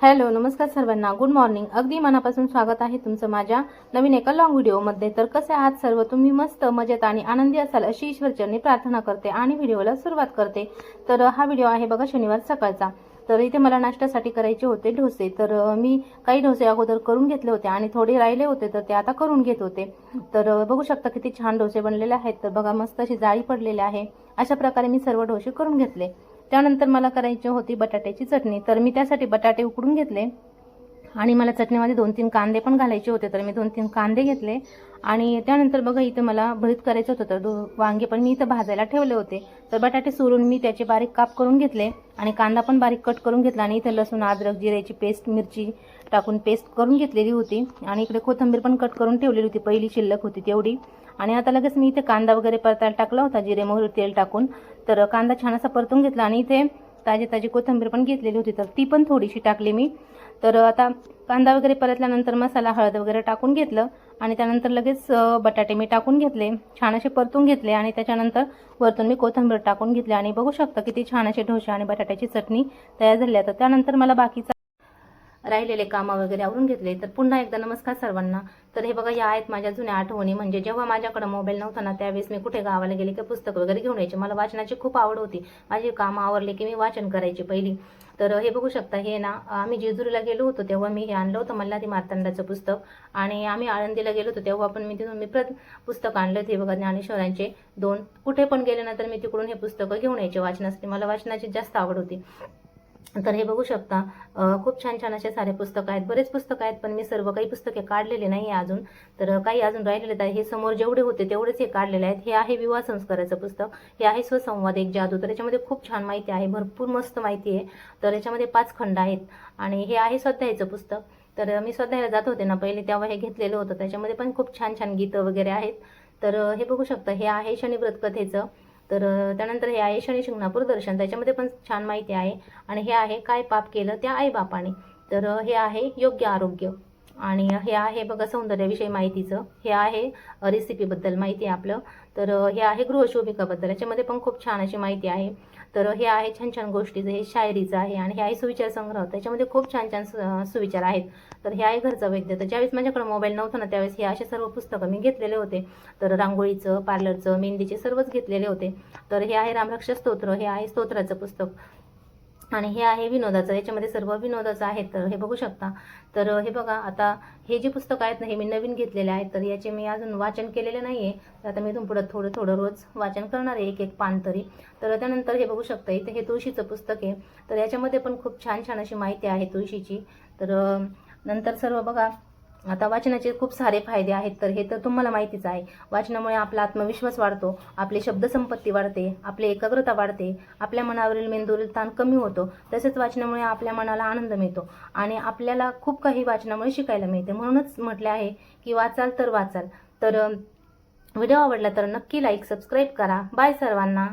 Hello नमस्कार सर्वांना. Good morning अगदी मनापासून स्वागत आहे तुमचं माझ्या नवीन एका लॉंग व्हिडिओमध्ये तर कसे आहात सर्व? तुम्ही मस्त मजेत आणि आनंदी असाल अशी ईश्वरचरणी प्रार्थना करते आणि व्हिडिओला सुरुवात करते. तर हा व्हिडिओ आहे बघा शनिवार सकाळचा. तर इथे मला नाश्त्यासाठी करायचे होते डोसे. तर मी काही डोसे अगोदर करून घेतले होते आणि थोडे राहिले होते तर ते आता करून घेत होते. तर बघू शकता किती छान डोसे बनलेले आहेत. तर बघा मस्त अशी जाळी पडलेली आहे. अशा प्रकारे मी सर्व डोसे करून घेतले. त्यानंतर मला करायची होती बटाट्याची चटणी. तर मी त्यासाठी बटाटे उकडून घेतले. आणि मला चटणीमध्ये दोन तीन कांदे पण घालायचे होते. तर मी दोन तीन कांदे घेतले. आणि त्यानंतर बघा इथं मला भरीत करायचं होतं. तर दो वांगे पण मी इथं भाजायला ठेवले होते. तर बटाटे सोलून मी त्याचे बारीक काप करून घेतले. आणि कांदा पण बारीक कट करून घेतला. आणि इथं लसूण अद्रक जिऱ्याची पेस्ट मिरची टाकून पेस्ट करून घेतलेली होती. आणि इकडे कोथिंबीर पण कट करून ठेवलेली होती. पहिली शिल्लक होती तेवढी. आणि आता लगेच मी इथे कांदा वगैरे परतायला टाकला होता जिरे मोहरी तेल टाकून. तर कांदा छान असा परतून घेतला आणि इथे ताजी ताजी कोथिंबीर पण घेतलेली होती तर ती पण थोडीशी टाकली मी. तर आता कांदा वगैरे परतल्यानंतर मसाला हळद वगैरे टाकून घेतलं आणि त्यानंतर लगेच बटाटे मी टाकून घेतले छान असे परतून घेतले आणि त्याच्यानंतर वरतून मी कोथिंबीर टाकून घेतली. आणि बघू शकता किती छान असे ढोसे आणि बटाट्याची चटणी तयार झाली आहे. तर त्यानंतर मला बाकीचा राहिलेले कामं वगैरे आवरून घेतले. तर पुन्हा एकदा नमस्कार सर्वांना. तर हे बघा या आहेत माझ्या जुन्या आठवणी. म्हणजे जेव्हा माझ्याकडे मोबाईल नव्हता ना त्यावेळेस मी कुठे गावाला गेले की पुस्तक वगैरे घेऊन यायचे. मला वाचनाची खूप आवड होती. माझी कामं आवरले की मी वाचन करायचे पहिली. तर हे बघू शकता हे ना आम्ही जेजुरीला गेलो होतो तेव्हा मी हे आणलं होतं मल्हारी मार्तंडाचं पुस्तक. आणि आम्ही आळंदीला गेलो होतो तेव्हा पण मी तिथून मी प्रत पुस्तक आणलं हे बघा ज्ञानेश्वरांचे दोन. कुठे पण गेले ना तर मी तिकडून हे पुस्तकं घेऊन यायचे वाचनासाठी. मला वाचनाची जास्त आवड होती. तर हे बघू शकता खूप छान छान असे सारे पुस्तकं आहेत. बरेच पुस्तकं आहेत पण मी सर्व काही पुस्तके काढलेले नाही आहे अजून. तर काही अजून राहिलेले आहेत. हे समोर जेवढे होते तेवढेच हे काढलेले आहेत. हे आहे विवाह संस्काराचं पुस्तक. हे आहे स्वसंवाद एक जादू. तर याच्यामध्ये खूप छान माहिती आहे. भरपूर मस्त माहिती आहे. तर याच्यामध्ये पाच खंड आहेत. आणि हे आहे स्वाध्यायचं पुस्तक. तर मी स्वाध्यायला जात होते ना पहिले तेव्हा हे घेतलेलं होतं. त्याच्यामध्ये पण खूप छान छान गीतं वगैरे आहेत. तर हे बघू शकता हे आहे शनिव्रत कथेचं. तर त्यानंतर हे आहे शनी शिंगणापूर दर्शन त्याच्यामध्ये पण छान माहिती आहे. आणि हे आहे काय पाप केलं त्या आईबापाने तर हे आहे योग्य आरोग्य. आणि हे आहे बघा सौंदर्याविषयी माहितीचं. हे आहे रेसिपीबद्दल माहिती आहे आपलं. तर हे आहे गृहशोभिकाबद्दल. याच्यामध्ये पण खूप छान अशी माहिती आहे. तर हे आहे छान छान गोष्टीचं हे शायरीचं आहे आणि हे आहे सुविचार संग्रह. त्याच्यामध्ये खूप छान छान सुविचार आहेत. तर हे आहे घरचं वैद्य. तर ज्यावेळेस माझ्याकडे मोबाईल नव्हता ना त्यावेळेस हे असे सर्व पुस्तकं मी घेतलेले होते. तर रांगोळीचं पार्लरचं मेहंदीचे सर्वच घेतलेले होते. तर हे आहे रामरक्ष स्तोत्र हे आहे स्तोत्राचं पुस्तक. आणि हे आहे विनोदाचं याच्यामध्ये सर्व विनोदाचं आहे तर हे बघू शकता. तर हे बघा आता हे जे पुस्तकं आहेत ना हे मी नवीन घेतलेले आहेत तर याचे मी अजून वाचन केलेले नाही आहे तर आता मी इथून पुढं थोडं थोडं रोज वाचन करणार आहे एक एक पान तरी. तर त्यानंतर हे बघू शकता इथे हे तुळशीचं पुस्तक आहे. तर याच्यामध्ये पण खूप छान छान अशी माहिती आहे तुळशीची. तर नंतर सर्व बघा आता वाचनाचे खूप सारे फायदे आहेत तर हे तर तुम्हाला माहितीच आहे. वाचनामुळे आपला आत्मविश्वास वाढतो आपली शब्दसंपत्ती वाढते आपली एकाग्रता वाढते आपल्या मनावरील मेंदूवरील ताण कमी होतो तसेच वाचनामुळे आपल्या मनाला आनंद मिळतो आणि आपल्याला खूप काही वाचनामुळे शिकायला मिळते. म्हणूनच म्हटले आहे की वाचाल तर वाचाल. तर व्हिडिओ आवडला तर नक्की लाईक सबस्क्राईब करा. बाय सर्वांना.